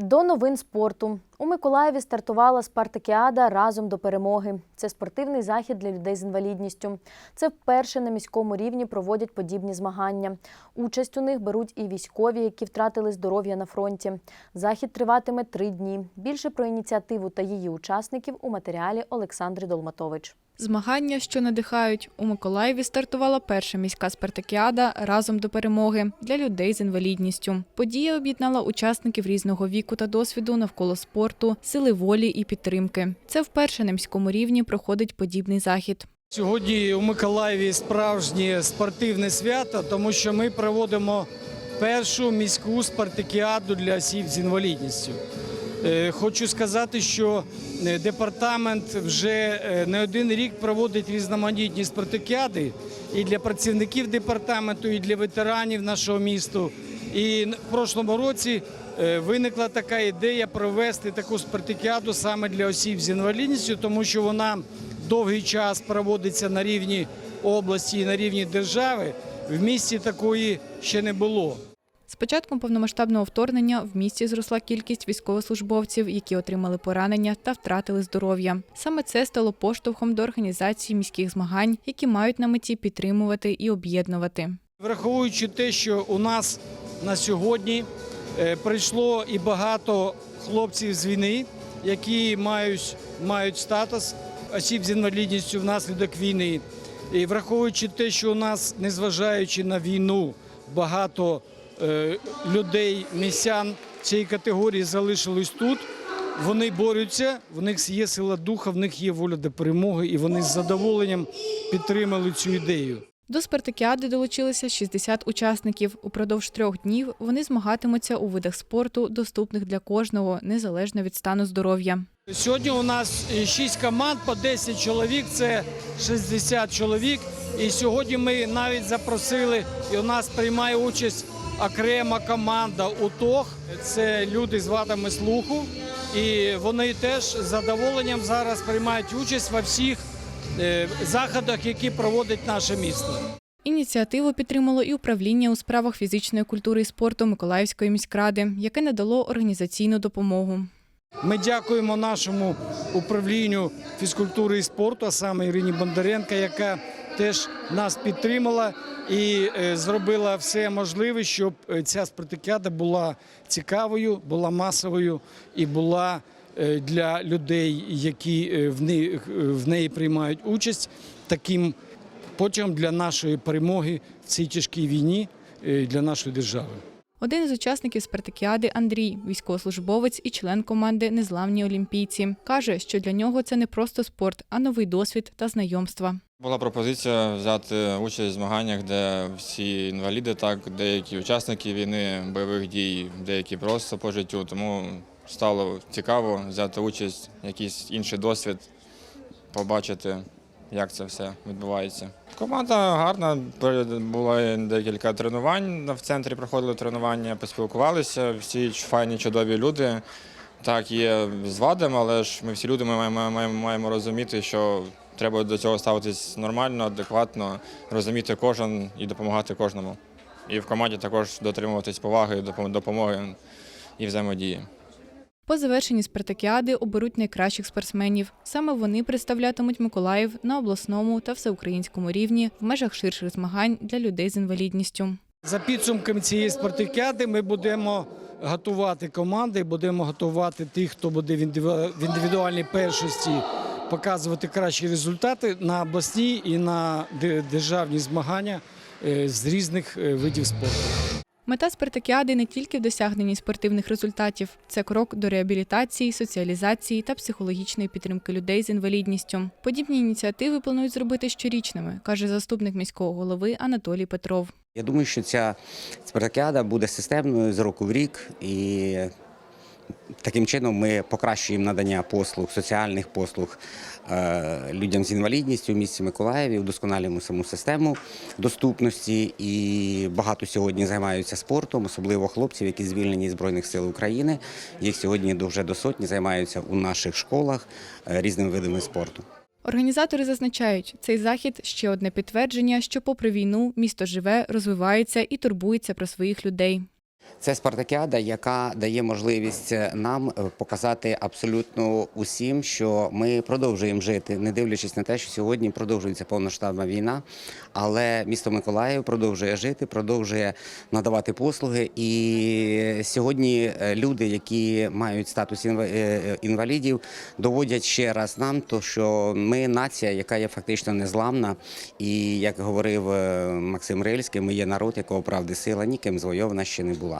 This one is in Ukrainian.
До новин спорту у Миколаєві стартувала спартакіада разом до перемоги. Це спортивний захід для людей з інвалідністю. Це вперше на міському рівні проводять подібні змагання. Участь у них беруть і військові, які втратили здоров'я на фронті. Захід триватиме три дні. Більше про ініціативу та її учасників у матеріалі Олександри Долматович. Змагання, що надихають. У Миколаєві стартувала перша міська спартакіада разом до перемоги для людей з інвалідністю. Подія об'єднала учасників різного віку та досвіду навколо спорту, сили волі і підтримки. Це вперше на міському рівні проходить подібний захід. Сьогодні у Миколаєві справжнє спортивне свято, тому що ми проводимо першу міську спартакіаду для осіб з інвалідністю. Е, Хочу сказати, що е, департамент вже е, не один рік проводить різноманітні спартакіади і для працівників департаменту, і для ветеранів нашого міста. І в прошлому році е, виникла така ідея провести таку спартакіаду саме для осіб з інвалідністю, тому що вона довгий час проводиться на рівні області і на рівні держави. В місті такої ще не було. З початком повномасштабного вторгнення в місті зросла кількість військовослужбовців, які отримали поранення та втратили здоров'я. Саме це стало поштовхом до організації міських змагань, які мають на меті підтримувати і об'єднувати. Враховуючи те, що у нас на сьогодні е, прийшло і багато хлопців з війни, які мають, мають статус осіб з інвалідністю внаслідок війни. І враховуючи те, що у нас, незважаючи на війну, багато е, людей, містян цієї категорії залишились тут. Вони борються, в них є сила духа, в них є воля до перемоги, і вони з задоволенням підтримали цю ідею. До спартакіади долучилися 60 учасників. Упродовж трьох днів вони змагатимуться у видах спорту, доступних для кожного, незалежно від стану здоров'я. Сьогодні у нас 6 команд по 10 чоловік, це 60 чоловік. І сьогодні ми навіть запросили, і у нас приймає участь окрема команда УТОГ. Це люди з вадами слуху. І вони теж з задоволенням зараз приймають участь во всіх е, заходах, які проводить наше місто. Ініціативу підтримало і управління у справах фізичної культури і спорту Миколаївської міськради, яке надало організаційну допомогу. Ми дякуємо нашому управлінню фізкультури і спорту, а саме Ірині Бондаренко, яка теж нас підтримала і е, зробила все можливе, щоб е, ця спартакіада була цікавою, була масовою і була е, для людей, які е, в неї, в неї приймають участь, таким потягом для нашої перемоги в цій тяжкій війні е, для нашої держави. Один із учасників спартакіади Андрій, військовослужбовець і член команди Незламні олімпійці, каже, що для нього це не просто спорт, а новий досвід та знайомства. Була пропозиція взяти участь в змаганнях, де всі інваліди, так деякі учасники війни, бойових дій, деякі просто по життю. Тому стало цікаво взяти участь, якийсь інший досвід, побачити, як це все відбувається. Команда гарна, було декілька тренувань. В центрі проходили тренування, поспілкувалися. Всі файні, чудові люди. Так, є з вадами, але ж ми всі люди ми маємо, маємо, маємо розуміти, що треба до цього ставитись нормально, адекватно, розуміти кожен і допомагати кожному. І в команді також дотримуватись поваги, допом- допомоги і взаємодії. По завершенні спартакіади оберуть найкращих спортсменів. Саме вони представлятимуть Миколаїв на обласному та всеукраїнському рівні в межах ширших змагань для людей з інвалідністю. За підсумками цієї спартакіади ми будемо готувати команди, будемо готувати тих, хто буде в індиві- індивідуальній першості показувати кращі результати на обласні і на державні змагання е, з різних е, видів спорту. Мета спартакіади не тільки в досягненні спортивних результатів, це крок до реабілітації, соціалізації та психологічної підтримки людей з інвалідністю. Подібні ініціативи планують зробити щорічними, каже заступник міського голови Анатолій Петров. Я думаю, що ця спартакіада буде системною з року в рік, і таким чином ми покращуємо надання послуг, соціальних послуг е, людям з інвалідністю в місті Миколаєві, вдосконалюємо саму систему доступності. І багато сьогодні займаються спортом, особливо хлопців, які звільнені з Збройних сил України. Їх сьогодні вже до сотні займаються у наших школах е, різними видами спорту. Організатори зазначають, цей захід ще одне підтвердження, що, попри війну, місто живе, розвивається і турбується про своїх людей. Це спартакіада, яка дає можливість нам е, показати абсолютно усім, що ми продовжуємо жити, не дивлячись на те, що сьогодні продовжується повноштабна війна. Але місто Миколаїв продовжує жити, продовжує надавати послуги. І сьогодні е, люди, які мають статус інва- е, е, інвалідів, доводять ще раз нам, то що ми нація, яка є фактично незламна. І як говорив е, Максим Рильський, ми є народ, якого правди сила ніким звойована ще не була.